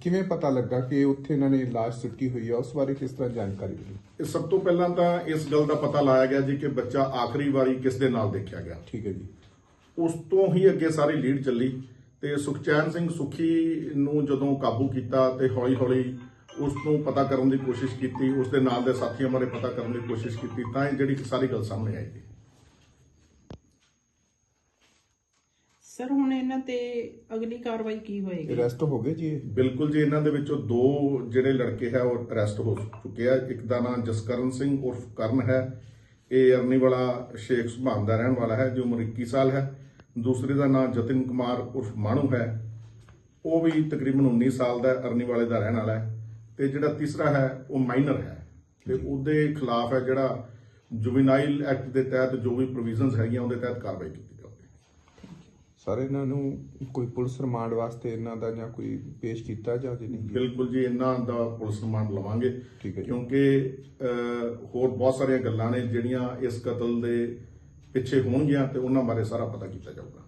ਕਿਵੇਂ ਪਤਾ ਲੱਗਾ ਕਿ ਉੱਥੇ ਇਹਨਾਂ ਨੇ ਲਾਸ਼ ਸੁੱਟੀ ਹੋਈ ਹੈ ਉਸ ਬਾਰੇ ਕਿਸ ਤਰ੍ਹਾਂ ਜਾਣਕਾਰੀ ਮਿਲੀ? ਇਹ ਸਭ ਤੋਂ ਪਹਿਲਾਂ ਤਾਂ ਇਸ ਗੱਲ ਦਾ ਪਤਾ ਲਾਇਆ ਗਿਆ ਜੀ ਕਿ ਬੱਚਾ ਆਖਰੀ ਵਾਰੀ ਕਿਸ ਦੇ ਨਾਲ ਦੇਖਿਆ ਗਿਆ। ਠੀਕ ਹੈ ਜੀ। ਉਸ ਤੋਂ ਹੀ ਅੱਗੇ ਸਾਰੀ ਲੀਡ ਚੱਲੀ ਤੇ ਸੁਖਚੈਨ ਸਿੰਘ ਸੁਖੀ ਨੂੰ ਜਦੋਂ ਕਾਬੂ ਕੀਤਾ ਤੇ ਹੌਲੀ-ਹੌਲੀ ਉਸ ਨੂੰ ਪਤਾ ਕਰਨ ਦੀ ਕੋਸ਼ਿਸ਼ ਕੀਤੀ ਉਸ ਦੇ ਨਾਲ ਦੇ ਸਾਥੀਆਂ ਬਾਰੇ ਪਤਾ ਕਰਨ ਦੀ ਕੋਸ਼ਿਸ਼ ਕੀਤੀ ਤਾਂ ਇਹ ਜਿਹੜੀ ਸਾਰੀ ਗੱਲ ਸਾਹਮਣੇ ਆਈ ਜੀ ਸਰ ਹੁਣ ਇਹਨਾਂ ਤੇ ਅਗਲੀ ਕਾਰਵਾਈ ਕੀ ਹੋਏਗੀ? ਅਰੈਸਟ ਹੋ ਗਏ ਜੀ ਇਹ? ਬਿਲਕੁਲ ਜੀ ਇਹਨਾਂ ਦੇ ਵਿੱਚੋਂ ਦੋ ਜਿਹੜੇ ਲੜਕੇ ਹੈ ਉਹ ਅਰੈਸਟ ਹੋ ਚੁੱਕੇ ਆ। ਇੱਕ ਦਾ ਨਾਮ ਜਸਕਰਨ ਸਿੰਘ ਉਰਫ ਕਰਨ ਹੈ। ਇਹ ਅਰਨੀ ਵਾਲਾ ਸ਼ੇਖ ਸੁਭਾਨ ਦਾ ਰਹਿਣ ਵਾਲਾ ਹੈ ਜੋ ਉਮਰ 21 ਸਾਲ ਹੈ। ਦੂਸਰੇ ਦਾ ਨਾਮ ਜਤਿਨ ਕੁਮਾਰ ਉਰਫ ਮਾਣੂ ਹੈ। ਉਹ ਵੀ ਤਕਰੀਬਨ 19 ਸਾਲ ਦਾ ਹੈ, ਅਰਨੀ ਵਾਲੇ ਦਾ ਰਹਿਣ ਵਾਲਾ ਹੈ। ਤੇ ਜਿਹੜਾ ਤੀਸਰਾ ਹੈ ਉਹ ਮਾਈਨਰ ਹੈ। ਤੇ ਉਹਦੇ ਖਿਲਾਫ ਹੈ ਜਿਹੜਾ ਜੁਵੈਨਾਈਲ ਐਕਟ ਦੇ ਤਹਿਤ ਜੋ ਵੀ ਪ੍ਰੋਵੀਜ਼ਨਸ ਹੈਗੀਆਂ ਉਹਦੇ ਤਹਿਤ ਕਾਰਵਾਈ ਕੀਤੀ ਸਰ ਇਹਨਾਂ ਨੂੰ ਕੋਈ ਪੁਲਿਸ ਰਿਮਾਂਡ ਵਾਸਤੇ ਇਹਨਾਂ ਦਾ ਜਾਂ ਕੋਈ ਪੇਸ਼ ਕੀਤਾ ਜਾਂ ਜੀ ਨਹੀਂ ਬਿਲਕੁਲ ਜੀ ਇਹਨਾਂ ਦਾ ਪੁਲਿਸ ਰਿਮਾਂਡ ਲਵਾਂਗੇ। ਠੀਕ ਹੈ ਜੀ। ਕਿਉਂਕਿ ਅਹ, ਹੋਰ ਬਹੁਤ ਸਾਰੀਆਂ ਗੱਲਾਂ ਨੇ ਜਿਹੜੀਆਂ ਇਸ ਕਤਲ ਦੇ ਪਿੱਛੇ ਹੋਣਗੀਆਂ ਤੇ ਉਹਨਾਂ ਬਾਰੇ ਸਾਰਾ ਪਤਾ ਕੀਤਾ ਜਾਊਗਾ।